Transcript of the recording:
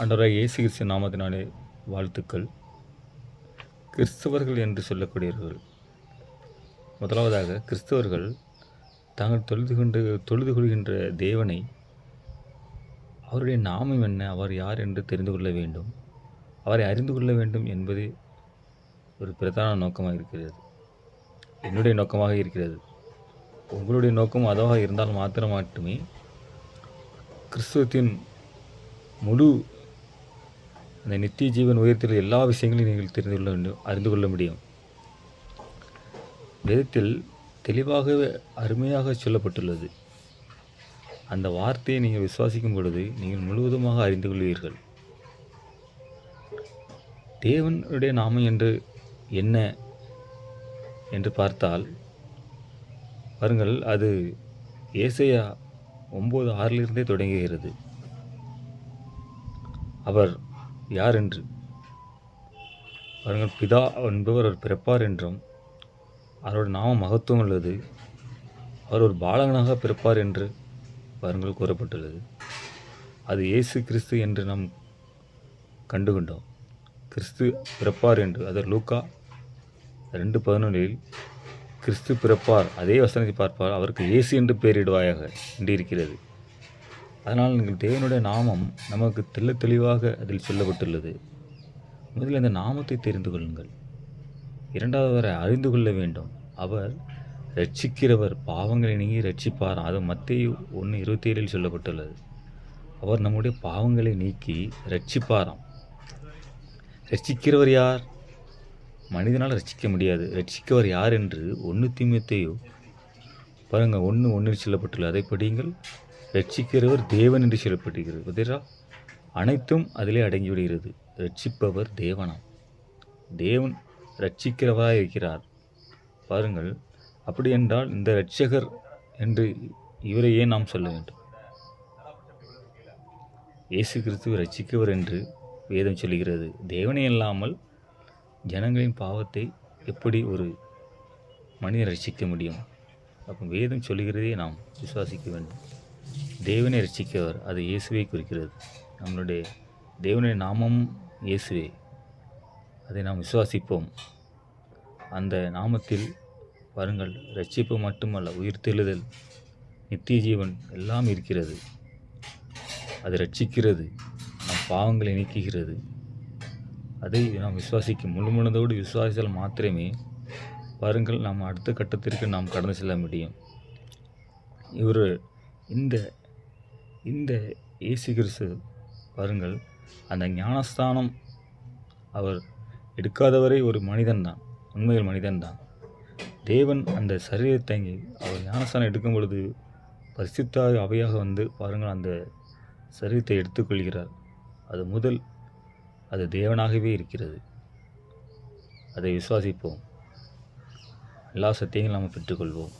அன்றராக இயேசு கிறிஸ்து நாமத்தினாலே வாழ்த்துக்கள். கிறிஸ்தவர்கள் என்று சொல்லக்கூடியவர்கள். முதலாவதாக கிறிஸ்தவர்கள் தாங்கள் தொழுது கொண்டு தொழுது கொள்கின்ற தேவனை அவருடைய நாமம் என்ன அவர் யார் என்று தெரிந்து கொள்ள வேண்டும். அவரை அறிந்து கொள்ள வேண்டும் என்பது ஒரு பிரதான நோக்கமாக இருக்கிறது. என்னுடைய நோக்கமாக இருக்கிறது. உங்களுடைய நோக்கம் அதுவாக இருந்தால் மாத்திரம் மட்டுமே கிறிஸ்துவத்தின் முழு அந்த நித்திய ஜீவன் உயர்த்தில் எல்லா விஷயங்களையும் நீங்கள் தெரிந்து கொள்ள வேண்டும் அறிந்து கொள்ள முடியும். வேதத்தில் தெளிவாக அருமையாக சொல்லப்பட்டுள்ளது. அந்த வார்த்தையை நீங்கள் விசுவாசிக்கும் பொழுது நீங்கள் முழுவதுமாக அறிந்து கொள்வீர்கள் தேவனுடைய நாமம் என்று என்ன என்று பார்த்தால் பாருங்கள் அது ஏசையா ஒம்பது ஆறிலிருந்தே தொடங்குகிறது. அவர் யார் என்று? பாருங்கள் பிதா என்பவர் ஒரு பிறப்பார் என்றும் அவரோட நாம மகத்துவம் உள்ளது. அவர் ஒரு பாலகனாக பிறப்பார் என்று பாருங்கள் கூறப்பட்டுள்ளது. அது இயேசு கிறிஸ்து என்று நாம் கண்டுகொண்டோம். கிறிஸ்து பிறப்பார் என்று. அது லூக்கா ரெண்டு பதினொன்றில் கிறிஸ்து பிறப்பார். அதே வசனத்தை பார்ப்பார். அவருக்கு இயேசு என்று பெயரிடுவாயாக என்று இருக்கிறது. அதனால் நீங்கள் தேவனுடைய நாமம் நமக்கு தெல்ல தெளிவாக அதில் சொல்லப்பட்டுள்ளது. முதலில் அந்த நாமத்தை தெரிந்து கொள்ளுங்கள். இரண்டாவது வரை அறிந்து கொள்ள வேண்டும். அவர் ரட்சிக்கிறவர் பாவங்களை நீங்கி ரட்சிப்பார் அது மத்திய ஒன்று இருபத்தி ஏழில் சொல்லப்பட்டுள்ளது. அவர் நம்முடைய பாவங்களை நீக்கி ரட்சிப்பாராம் ரட்சிக்கிறவர் யார்? மனிதனால் ரட்சிக்க முடியாது. ரட்சிக்கவர் யார் என்று ஒன்று தீமத்தையோ பாருங்கள் ஒன்று ஒன்றில் சொல்லப்பட்டுள்ளது. அதை படியுங்கள். ரட்சிக்கிறவர் தேவன் என்று சொல்லப்பட்டிருக்கிறது. பார்த்தீங்களா அனைத்தும் அதிலே அடங்கிவிடுகிறது. ரட்சிப்பவர் தேவனாம். தேவன் ரட்சிக்கிறவராக இருக்கிறார். பாருங்கள் அப்படி என்றால் இந்த ரட்சகர் என்று இவரையே நாம் சொல்ல வேண்டும். இயேசு கிறிஸ்துவ ரட்சிக்கவர் என்று வேதம் சொல்கிறது தேவனே இல்லாமல் ஜனங்களின் பாவத்தை எப்படி ஒரு மனிதன் ரட்சிக்க முடியும்? அப்போ வேதம் சொல்கிறதே நாம் விசுவாசிக்க வேண்டும். தேவனை ரசிக்கவர் அது இயேசுவை குறிக்கிறது. நம்மளுடைய தேவனுடைய நாமம் இயேசுவே. அதை நாம் விசுவாசிப்போம். அந்த நாமத்தில் பாருங்கள் ரட்சிப்பு மட்டுமல்ல உயிர்த்தெழுதல் நித்திய ஜீவன் எல்லாம் இருக்கிறது. அது ரட்சிக்கிறது நம் பாவங்களை நீக்குகிறது. அதை நாம் விசுவாசிக்கும் முழு மனதோடு விசுவாசித்தால் மாத்திரமே பாருங்கள் நாம் அடுத்த கட்டத்திற்கு நாம் கடந்து செல்ல முடியும். இவர் இந்த இந்த இயேசு கிறிஸ்து பாருங்கள் அந்த ஞானஸ்தானம் அவர் எடுக்காதவரை ஒரு மனிதன்தான் உண்மையில் மனிதன்தான். தேவன் அந்த சரீரத்தை அவர் ஞானஸ்தானம் எடுக்கும் பொழுது பரிசுத்தாக அவையாக வந்து பாருங்கள் அந்த சரீரத்தை எடுத்துக்கொள்கிறார். அது முதல் அது தேவனாகவே இருக்கிறது. அதை விசுவாசிப்போம். எல்லா சத்தியங்களும் நாம் பெற்றுக்கொள்வோம்.